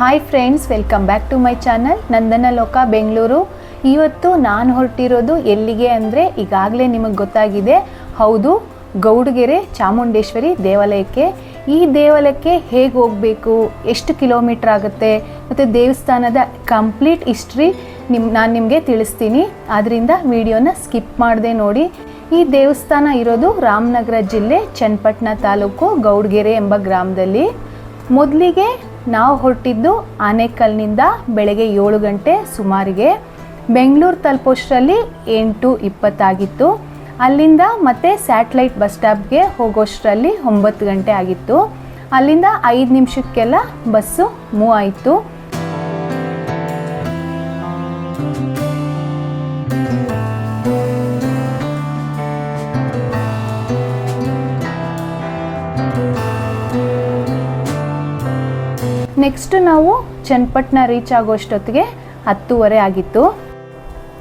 Hi friends welcome back to my channel Nandana Loka Bengaluru ಇವತ್ತು ನಾನು ಹೊರಟಿರೋದು ಎಲ್ಲಿಗೆ ಅಂದರೆ ಈಗಾಗಲೇ ನಿಮಗೆ ಗೊತ್ತಾಗಿದೆ. ಹೌದು, ಗೌಡಗೆರೆ ಚಾಮುಂಡೇಶ್ವರಿ ದೇವಾಲಯಕ್ಕೆ. ಈ ದೇವಾಲಯಕ್ಕೆ ಹೇಗೆ ಹೋಗಬೇಕು? ಎಷ್ಟು ಕಿಲೋಮೀಟ್ರ್ ಆಗುತ್ತೆ? ಮತ್ತು ದೇವಸ್ಥಾನದ ಕಂಪ್ಲೀಟ್ ಹಿಸ್ಟ್ರಿ ನಿಮ್ಮ ನಾನು ನಿಮಗೆ ತಿಳಿಸ್ತೀನಿ. ಆದ್ದರಿಂದ ವಿಡಿಯೋನ ಸ್ಕಿಪ್ ಮಾಡದೆ ನೋಡಿ. ಈ ದೇವಸ್ಥಾನ ಇರೋದು ರಾಮನಗರ ಜಿಲ್ಲೆ ಚನ್ನಪಟ್ಟಣ ತಾಲೂಕು ಗೌಡಗೆರೆ ಎಂಬ ಗ್ರಾಮದಲ್ಲಿ. ಮೊದಲಿಗೆ ನಾವು ಹೊರಟಿದ್ದು ಆನೇಕಲ್ನಿಂದ ಬೆಳಗ್ಗೆ ಏಳು ಗಂಟೆ ಸುಮಾರಿಗೆ. ಬೆಂಗಳೂರು ತಲುಪೋಷ್ಟರಲ್ಲಿ ಎಂಟು ಇಪ್ಪತ್ತಾಗಿತ್ತು. ಅಲ್ಲಿಂದ ಮತ್ತೆ ಸ್ಯಾಟ್ಲೈಟ್ ಬಸ್ ಸ್ಟಾಪ್ಗೆ ಹೋಗೋಷ್ಟರಲ್ಲಿ ಒಂಬತ್ತು ಗಂಟೆ ಆಗಿತ್ತು. ಅಲ್ಲಿಂದ ಐದು ನಿಮಿಷಕ್ಕೆಲ್ಲ ಬಸ್ಸು ಮೂವ್ ಆಯಿತು. ನೆಕ್ಸ್ಟ್ ನಾವು ಚನ್ನಪಟ್ಟಣ ರೀಚ್ ಆಗೋಷ್ಟೊತ್ತಿಗೆ ಹತ್ತುವರೆ ಆಗಿತ್ತು.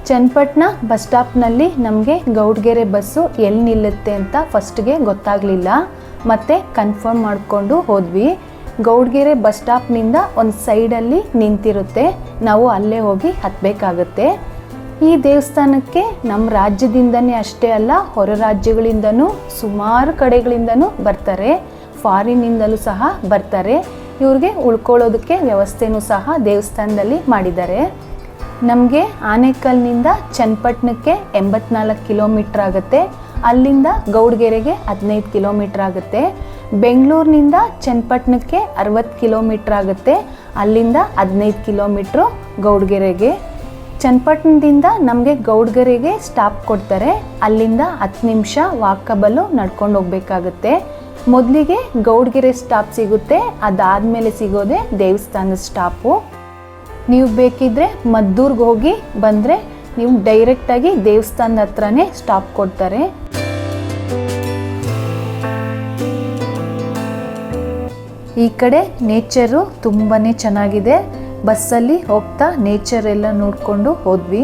ಚನ್ನಪಟ್ಟಣ ಬಸ್ ಸ್ಟಾಪ್ನಲ್ಲಿ ನಮಗೆ ಗೌಡ್ಗೆರೆ ಬಸ್ಸು ಎಲ್ಲಿ ನಿಲ್ಲುತ್ತೆ ಅಂತ ಫಸ್ಟ್ಗೆ ಗೊತ್ತಾಗಲಿಲ್ಲ. ಮತ್ತು ಕನ್ಫರ್ಮ್ ಮಾಡಿಕೊಂಡು ಹೋದ್ವಿ. ಗೌಡ್ಗೆರೆ ಬಸ್ ಸ್ಟಾಪ್ನಿಂದ ಒಂದು ಸೈಡಲ್ಲಿ ನಿಂತಿರುತ್ತೆ. ನಾವು ಅಲ್ಲೇ ಹೋಗಿ ಹತ್ತಬೇಕಾಗತ್ತೆ ಈ ದೇವಸ್ಥಾನಕ್ಕೆ ನಮ್ಮ ರಾಜ್ಯದಿಂದನೇ ಅಷ್ಟೇ ಅಲ್ಲ, ಹೊರ ರಾಜ್ಯಗಳಿಂದನೂ ಸುಮಾರು ಕಡೆಗಳಿಂದನೂ ಬರ್ತಾರೆ. ಫಾರಿನ್ನಿಂದಲೂ ಸಹ ಬರ್ತಾರೆ. ಇವ್ರಿಗೆ ಉಳ್ಕೊಳ್ಳೋದಕ್ಕೆ ವ್ಯವಸ್ಥೆನೂ ಸಹ ದೇವಸ್ಥಾನದಲ್ಲಿ ಮಾಡಿದ್ದಾರೆ. ನಮಗೆ ಆನೇಕಲ್ನಿಂದ ಚನ್ನಪಟ್ಟಣಕ್ಕೆ ಎಂಬತ್ನಾಲ್ಕು ಕಿಲೋಮೀಟ್ರ್ ಆಗುತ್ತೆ. ಅಲ್ಲಿಂದ ಗೌಡ್ಗೆರೆಗೆ ಹದಿನೈದು ಕಿಲೋಮೀಟ್ರ್ ಆಗುತ್ತೆ. ಬೆಂಗಳೂರಿನಿಂದ ಚನ್ನಪಟ್ಟಣಕ್ಕೆ ಅರವತ್ತು ಕಿಲೋಮೀಟ್ರ್ ಆಗುತ್ತೆ. ಅಲ್ಲಿಂದ ಹದಿನೈದು ಕಿಲೋಮೀಟ್ರು ಗೌಡ್ಗೆರೆಗೆ. ಚನ್ನಪಟ್ಟಣದಿಂದ ನಮಗೆ ಗೌಡ್ಗೆರೆಗೆ ಸ್ಟಾಪ್ ಕೊಡ್ತಾರೆ. ಅಲ್ಲಿಂದ ಹತ್ತು ನಿಮಿಷ ವಾಕಬಲ್ಲು ನಡ್ಕೊಂಡು ಹೋಗ್ಬೇಕಾಗುತ್ತೆ. ಮೊದಲಿಗೆ ಗೌಡ್ಗೆರೆ ಸ್ಟಾಪ್ ಸಿಗುತ್ತೆ, ಅದಾದಮೇಲೆ ಸಿಗೋದೆ ದೇವಸ್ಥಾನದ ಸ್ಟಾಪು. ನೀವು ಬೇಕಿದ್ದರೆ ಮದ್ದೂರ್ಗೆ ಹೋಗಿ ಬಂದರೆ ನೀವು ಡೈರೆಕ್ಟಾಗಿ ದೇವಸ್ಥಾನದ ಹತ್ರನೇ ಸ್ಟಾಪ್ ಕೊಡ್ತಾರೆ. ಈ ಕಡೆ ನೇಚರು ತುಂಬಾ ಚೆನ್ನಾಗಿದೆ. ಬಸ್ಸಲ್ಲಿ ಹೋಗ್ತಾ ನೇಚರ್ ಎಲ್ಲ ನೋಡಿಕೊಂಡು ಹೋದ್ವಿ.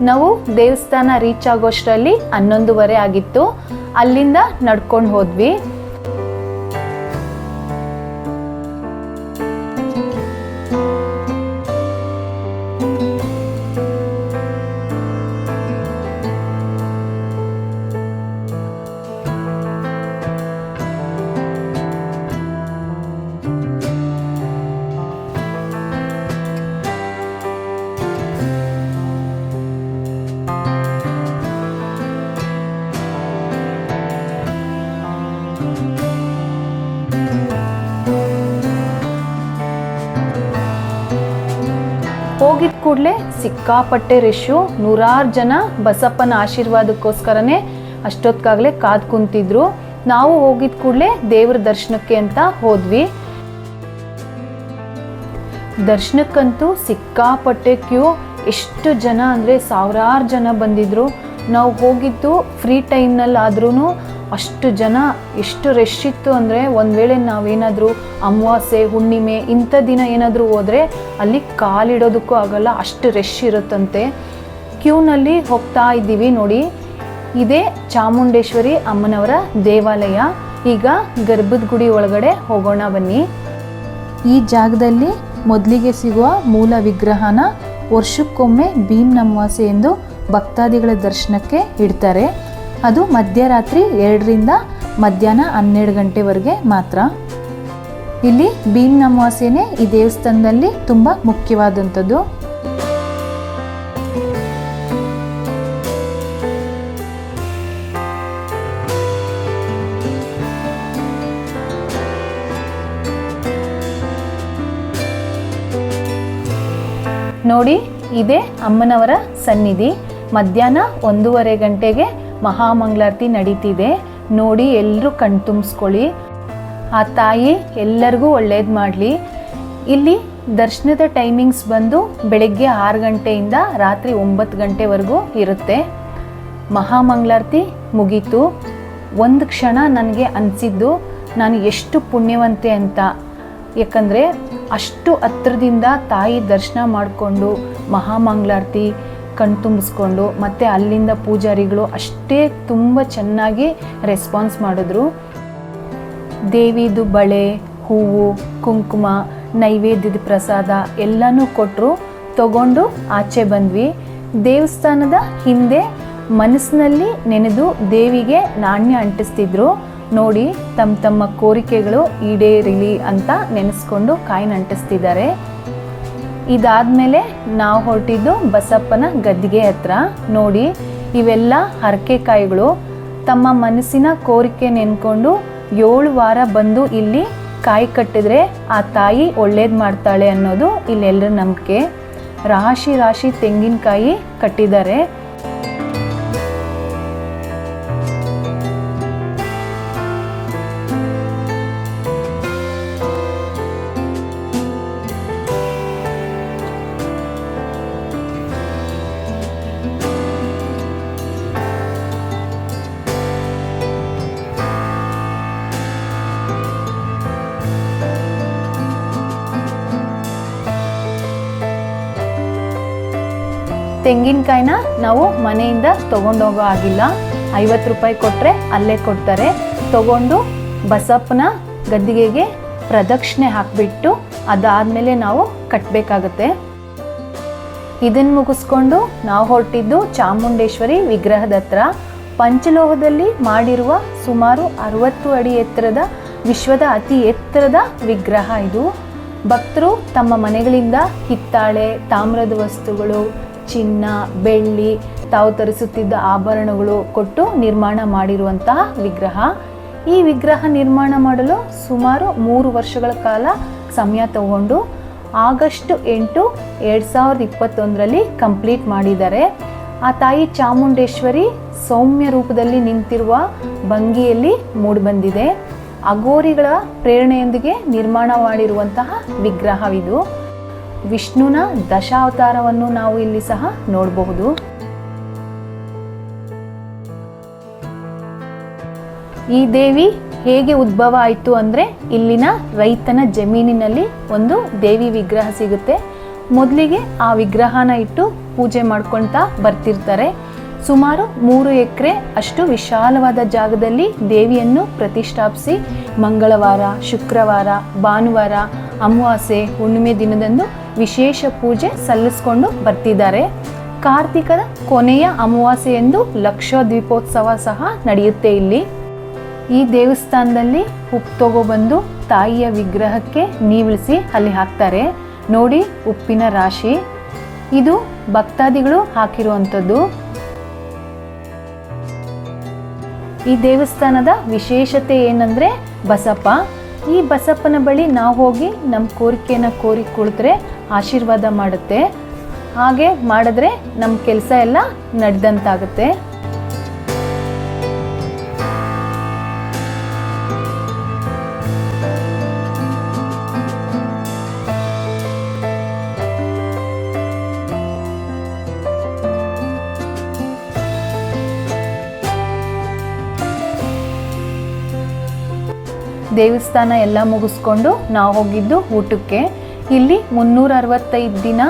ನಾವು ದೇವಸ್ಥಾನ ರೀಚ್ ಆಗೋಷ್ಟರಲ್ಲಿ ಹನ್ನೊಂದುವರೆ ಆಗಿತ್ತು. ಅಲ್ಲಿಂದ ನಡ್ಕೊಂಡು ಹೋದ್ವಿ. ಕೂಡಲೇ ಸಿಕ್ಕಾಪಟ್ಟೆ ರೇಷು ನೂರಾರು ಜನ ಬಸಪ್ಪನ ಆಶೀರ್ವಾದಕ್ಕೋಸ್ಕರನೇ ಅಷ್ಟೊತ್ತಾಗಲೇ ಕಾದು ಕುಂತಿದ್ರು. ನಾವು ಹೋಗಿದ ಕೂಡಲೇ ದೇವ್ರ ದರ್ಶನಕ್ಕೆ ಅಂತ ಹೋದ್ವಿ. ದರ್ಶನಕ್ಕಂತೂ ಸಿಕ್ಕಾಪಟ್ಟೆ ಕ್ಯೂ. ಎಷ್ಟು ಜನ ಅಂದರೆ ಸಾವಿರಾರು ಜನ ಬಂದಿದ್ರು. ನಾವು ಹೋಗಿದ್ದು ಫ್ರೀ ಟೈಮ್ನಲ್ಲಾದ್ರೂ ಅಷ್ಟು ಜನ, ಎಷ್ಟು ರಶ್ ಇತ್ತು ಅಂದರೆ ಒಂದು ವೇಳೆ ನಾವೇನಾದರೂ ಅಮಾವಾಸ್ಯೆ ಹುಣ್ಣಿಮೆ, ಇಂಥ ದಿನ ಏನಾದರೂ ಹೋದರೆ ಅಲ್ಲಿ ಕಾಲಿಡೋದಕ್ಕೂ ಆಗಲ್ಲ, ಅಷ್ಟು ರಶ್ ಇರುತ್ತಂತೆ. ಕ್ಯೂನಲ್ಲಿ ಹೋಗ್ತಾ ಇದ್ದೀವಿ ನೋಡಿ. ಇದೇ ಚಾಮುಂಡೇಶ್ವರಿ ಅಮ್ಮನವರ ದೇವಾಲಯ. ಈಗ ಗರ್ಭದ ಗುಡಿ ಒಳಗಡೆ ಹೋಗೋಣ ಬನ್ನಿ. ಈ ಜಾಗದಲ್ಲಿ ಮೊದಲಿಗೆ ಸಿಗುವ ಮೂಲ ವಿಗ್ರಹನ ವರ್ಷಕ್ಕೊಮ್ಮೆ ಭೀಮ್ ನಮವಾಸೆ ಎಂದು ಭಕ್ತಾದಿಗಳ ದರ್ಶನಕ್ಕೆ ಇಡ್ತಾರೆ. ಅದು ಮಧ್ಯರಾತ್ರಿ ಎರಡರಿಂದ ಮಧ್ಯಾಹ್ನ ಹನ್ನೆರಡು ಗಂಟೆವರೆಗೆ ಮಾತ್ರ. ಇಲ್ಲಿ ಭೀಮ್ ನಮವಾಸೆನೇ ಈ ದೇವಸ್ಥಾನದಲ್ಲಿ ತುಂಬ ಮುಖ್ಯವಾದಂಥದ್ದು. ನೋಡಿ, ಇದೇ ಅಮ್ಮನವರ ಸನ್ನಿಧಿ. ಮಧ್ಯಾಹ್ನ ಒಂದೂವರೆ ಗಂಟೆಗೆ ಮಹಾಮಂಗಳಾರತಿ ನಡೀತಿದೆ. ನೋಡಿ ಎಲ್ಲರೂ ಕಣ್ತುಂಬಿಸ್ಕೊಳ್ಳಿ ಆ ತಾಯಿ ಎಲ್ಲರಿಗೂ ಒಳ್ಳೇದು ಮಾಡಲಿ. ಇಲ್ಲಿ ದರ್ಶನದ ಟೈಮಿಂಗ್ಸ್ ಬಂದು ಬೆಳಗ್ಗೆ ಆರು ಗಂಟೆಯಿಂದ ರಾತ್ರಿ ಒಂಬತ್ತು ಗಂಟೆವರೆಗೂ ಇರುತ್ತೆ. ಮಹಾಮಂಗಳಾರತಿ ಮುಗೀತು. ಒಂದು ಕ್ಷಣ ನನಗೆ ಅನಿಸಿದ್ದು, ನಾನು ಎಷ್ಟು ಪುಣ್ಯವಂತೆ ಅಂತ. ಯಾಕಂದರೆ ಅಷ್ಟು ಹತ್ರದಿಂದ ತಾಯಿ ದರ್ಶನ ಮಾಡಿಕೊಂಡು ಮಹಾಮಂಗಳಾರತಿ ಕಣ್ತುಂಬಿಸ್ಕೊಂಡು ಮತ್ತು ಅಲ್ಲಿಂದ ಪೂಜಾರಿಗಳು ಅಷ್ಟೇ ತುಂಬ ಚೆನ್ನಾಗಿ ರೆಸ್ಪಾನ್ಸ್ ಮಾಡಿದ್ರು. ದೇವಿದು ಬಳೆ ಹೂವು, ಕುಂಕುಮ, ನೈವೇದ್ಯದ ಪ್ರಸಾದ ಎಲ್ಲನೂ ಕೊಟ್ಟರು ತಗೊಂಡು ಆಚೆ ಬಂದ್ವಿ. ದೇವಸ್ಥಾನದ ಹಿಂದೆ ಮನಸ್ಸಿನಲ್ಲಿ ನೆನೆದು ದೇವಿಗೆ ನಾಣ್ಯ ಅಂಟಿಸ್ತಿದ್ರು. ನೋಡಿ, ತಮ್ಮ ತಮ್ಮ ಕೋರಿಕೆಗಳು ಈಡೇರಿಲಿ ಅಂತ ನೆನೆಸ್ಕೊಂಡು ಕಾಯಿನ ಅಂಟಿಸ್ತಿದ್ದಾರೆ. ಇದಾದ್ಮೇಲೆ ನಾವು ಹೊರಟಿದ್ದು ಬಸಪ್ಪನ ಗದ್ದಿಗೆ ಹತ್ರ. ನೋಡಿ, ಇವೆಲ್ಲ ಹರಕೆಕಾಯಿಗಳು. ತಮ್ಮ ಮನಸ್ಸಿನ ಕೋರಿಕೆ ನೆನ್ಕೊಂಡು ಏಳು ವಾರ ಬಂದು ಇಲ್ಲಿ ಕಾಯಿ ಕಟ್ಟಿದ್ರೆ ಆ ತಾಯಿ ಒಳ್ಳೇದು ಮಾಡ್ತಾಳೆ ಅನ್ನೋದು ಇಲ್ಲೆಲ್ಲರ ನಂಬಿಕೆ. ರಾಶಿ ರಾಶಿ ತೆಂಗಿನಕಾಯಿ ಕಟ್ಟಿದ್ದಾರೆ. ತೆಂಗಿನಕಾಯಿನ ನಾವು ಮನೆಯಿಂದ ತೊಗೊಂಡೋಗೋ ಆಗಿಲ್ಲ. ಐವತ್ತು ರೂಪಾಯಿ ಕೊಟ್ಟರೆ ಅಲ್ಲೇ ಕೊಡ್ತಾರೆ. ತಗೊಂಡು ಬಸಪ್ಪನ ಗದ್ದಿಗೆಗೆ ಪ್ರದಕ್ಷಿಣೆ ಹಾಕಿಬಿಟ್ಟು ಅದಾದಮೇಲೆ ನಾವು ಕಟ್ಟಬೇಕಾಗತ್ತೆ ಇದನ್ನು ಮುಗಿಸ್ಕೊಂಡು ನಾವು ಹೊರಟಿದ್ದು ಚಾಮುಂಡೇಶ್ವರಿ ವಿಗ್ರಹದ ಹತ್ರ. ಪಂಚಲೋಹದಲ್ಲಿ ಮಾಡಿರುವ ಸುಮಾರು ಅರವತ್ತು ಅಡಿ ಎತ್ತರದ, ವಿಶ್ವದ ಅತಿ ಎತ್ತರದ ವಿಗ್ರಹ ಇದು. ಭಕ್ತರು ತಮ್ಮ ಮನೆಗಳಿಂದ ಹಿತ್ತಾಳೆ, ತಾಮ್ರದ ವಸ್ತುಗಳು ಚಿನ್ನ, ಬೆಳ್ಳಿ, ತಾವು ತರಿಸುತ್ತಿದ್ದ ಆಭರಣಗಳು ಕೊಟ್ಟು ನಿರ್ಮಾಣ ಮಾಡಿರುವಂತಹ ವಿಗ್ರಹ. ಈ ವಿಗ್ರಹ ನಿರ್ಮಾಣ ಮಾಡಲು ಸುಮಾರು ಮೂರು ವರ್ಷಗಳ ಕಾಲ ಸಮಯ ತಗೊಂಡು ಆಗಸ್ಟ್ ಎಂಟು ಎರಡು ಸಾವಿರದ ಇಪ್ಪತ್ತೊಂದರಲ್ಲಿ ಕಂಪ್ಲೀಟ್ ಮಾಡಿದ್ದಾರೆ. ಆ ತಾಯಿ ಚಾಮುಂಡೇಶ್ವರಿ ಸೌಮ್ಯ ರೂಪದಲ್ಲಿ ನಿಂತಿರುವ ಭಂಗಿಯಲ್ಲಿ ಮೂಡಿಬಂದಿದೆ ಅಗೋರಿಗಳ ಪ್ರೇರಣೆಯೊಂದಿಗೆ ನಿರ್ಮಾಣ ಮಾಡಿರುವಂತಹ ವಿಗ್ರಹವಿದು. ವಿಷ್ಣುನ ದಶಾವತಾರವನ್ನು ನಾವು ಇಲ್ಲಿ ಸಹ ನೋಡಬಹುದು. ಈ ದೇವಿ ಹೇಗೆ ಉದ್ಭವ ಆಯಿತು ಅಂದರೆ ಇಲ್ಲಿನ ರೈತನ ಜಮೀನಿನಲ್ಲಿ ಒಂದು ದೇವಿ ವಿಗ್ರಹ ಸಿಗುತ್ತೆ. ಮೊದಲಿಗೆ ಆ ವಿಗ್ರಹನ ಇಟ್ಟು ಪೂಜೆ ಮಾಡ್ಕೊಳ್ತಾ ಬರ್ತಿರ್ತಾರೆ. ಸುಮಾರು ಮೂರು ಎಕರೆ ಅಷ್ಟು ವಿಶಾಲವಾದ ಜಾಗದಲ್ಲಿ ದೇವಿಯನ್ನು ಪ್ರತಿಷ್ಠಾಪಿಸಿ ಮಂಗಳವಾರ, ಶುಕ್ರವಾರ, ಭಾನುವಾರ, ಅಮಾವಾಸ್ಯೆ, ಹುಣ್ಣಿಮೆ ದಿನದಂದು ವಿಶೇಷ ಪೂಜೆ ಸಲ್ಲಿಸ್ಕೊಂಡು ಬರ್ತಿದ್ದಾರೆ. ಕಾರ್ತಿಕದ ಕೊನೆಯ ಅಮಾವಾಸ್ಯೆಯಂದು ಲಕ್ಷ ದೀಪೋತ್ಸವ ಸಹ ನಡೆಯುತ್ತೆ ಇಲ್ಲಿ. ಈ ದೇವಸ್ಥಾನದಲ್ಲಿ ಉಪ್ಪು ತಗೊಬಂದು ತಾಯಿಯ ವಿಗ್ರಹಕ್ಕೆ ನೀವಿಳಿಸಿ ಅಲ್ಲಿ ಹಾಕ್ತಾರೆ. ನೋಡಿ ಉಪ್ಪಿನ ರಾಶಿ. ಇದು ಭಕ್ತಾದಿಗಳು ಹಾಕಿರುವಂಥದ್ದು. ಈ ದೇವಸ್ಥಾನದ ವಿಶೇಷತೆ ಏನಂದ್ರೆ ಬಸಪ್ಪ. ಈ ಬಸಪ್ಪನ ಬಳಿ ನಾವು ಹೋಗಿ ನಮ್ಮ ಕೋರಿಕೆಯನ್ನು ಕೋರಿ ಕುಳಿತರೆ ಆಶೀರ್ವಾದ ಮಾಡುತ್ತೆ. ಹಾಗೆ ಮಾಡಿದ್ರೆ ನಮ್ಮ ಕೆಲಸ ಎಲ್ಲ ನಡೆದಂತಾಗುತ್ತೆ. ದೇವಸ್ಥಾನ ಎಲ್ಲ ಮುಗಿಸ್ಕೊಂಡು ನಾವು ಹೋಗಿದ್ದು ಊಟಕ್ಕೆ. ಇಲ್ಲಿ ಮುನ್ನೂರ ಅರವತ್ತೈದು ದಿನ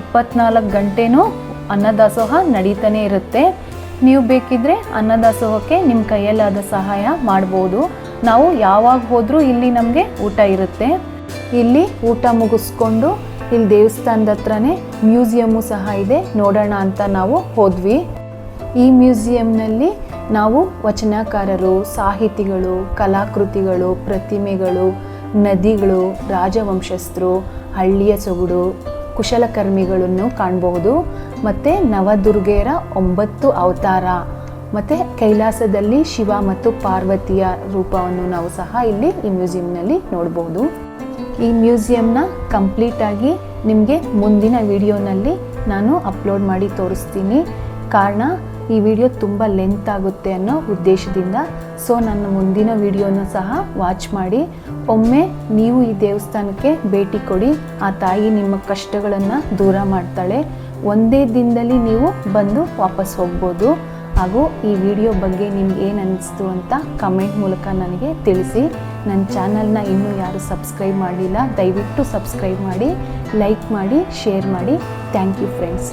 ಇಪ್ಪತ್ನಾಲ್ಕು ಗಂಟೆನೂ ಅನ್ನದಾಸೋಹ ನಡೀತಾನೆ ಇರುತ್ತೆ. ನೀವು ಬೇಕಿದ್ರೆ ಅನ್ನದಾಸೋಹಕ್ಕೆ ನಿಮ್ಮ ಕೈಯಲ್ಲಾದ ಸಹಾಯ ಮಾಡ್ಬೋದು. ನಾವು ಯಾವಾಗ ಹೋದರೂ ಇಲ್ಲಿ ನಮಗೆ ಊಟ ಇರುತ್ತೆ. ಇಲ್ಲಿ ಊಟ ಮುಗಿಸ್ಕೊಂಡು ಇಲ್ಲಿ ದೇವಸ್ಥಾನದ ಹತ್ರನೇ ಮ್ಯೂಸಿಯಮ್ಮು ಸಹ ಇದೆ. ನೋಡೋಣ ಅಂತ ನಾವು ಹೋದ್ವಿ. ಈ ಮ್ಯೂಸಿಯಂನಲ್ಲಿ ನಾವು ವಚನಕಾರರು, ಸಾಹಿತಿಗಳು, ಕಲಾಕೃತಿಗಳು, ಪ್ರತಿಮೆಗಳು ನದಿಗಳು, ರಾಜವಂಶಸ್ಥರು, ಹಳ್ಳಿಯ ಸೊಗಡು, ಕುಶಲಕರ್ಮಿಗಳನ್ನು ಕಾಣಬಹುದು ಮತ್ತು ನವದುರ್ಗೆಯರ ಒಂಬತ್ತು ಅವತಾರ. ಮತ್ತು ಕೈಲಾಸದಲ್ಲಿ ಶಿವ ಮತ್ತು ಪಾರ್ವತಿಯ ರೂಪವನ್ನು ನಾವು ಸಹ ಇಲ್ಲಿ ಈ ಮ್ಯೂಸಿಯಂನಲ್ಲಿ ನೋಡಬಹುದು ಈ ಮ್ಯೂಸಿಯಂನ ಕಂಪ್ಲೀಟಾಗಿ ನಿಮಗೆ ಮುಂದಿನ ವಿಡಿಯೋನಲ್ಲಿ ನಾನು ಅಪ್ಲೋಡ್ ಮಾಡಿ ತೋರಿಸ್ತೀನಿ. ಕಾರಣ, ಈ ವಿಡಿಯೋ ತುಂಬ ಲೆಂತ್ ಆಗುತ್ತೆ ಅನ್ನೋ ಉದ್ದೇಶದಿಂದ. ಸೊ, ನನ್ನ ಮುಂದಿನ ವಿಡಿಯೋನ ಸಹ ವಾಚ್ ಮಾಡಿ. ಒಮ್ಮೆ ನೀವು ಈ ದೇವಸ್ಥಾನಕ್ಕೆ ಭೇಟಿ ಕೊಡಿ. ಆ ತಾಯಿ ನಿಮ್ಮ ಕಷ್ಟಗಳನ್ನು ದೂರ ಮಾಡ್ತಾಳೆ. ಒಂದೇ ದಿನದಲ್ಲಿ ನೀವು ಬಂದು ವಾಪಸ್ ಹೋಗ್ಬೋದು. ಹಾಗೂ ಈ ವಿಡಿಯೋ ಬಗ್ಗೆ ನಿಮ್ಗೆ ಏನು ಅನ್ನಿಸ್ತು ಅಂತ ಕಮೆಂಟ್ ಮೂಲಕ ನನಗೆ ತಿಳಿಸಿ. ನನ್ನ ಚಾನಲ್ನ ಇನ್ನೂ ಯಾರು ಸಬ್ಸ್ಕ್ರೈಬ್ ಮಾಡಿಲ್ಲ, ದಯವಿಟ್ಟು ಸಬ್ಸ್ಕ್ರೈಬ್ ಮಾಡಿ ಲೈಕ್ ಮಾಡಿ ಶೇರ್ ಮಾಡಿ. Thank you friends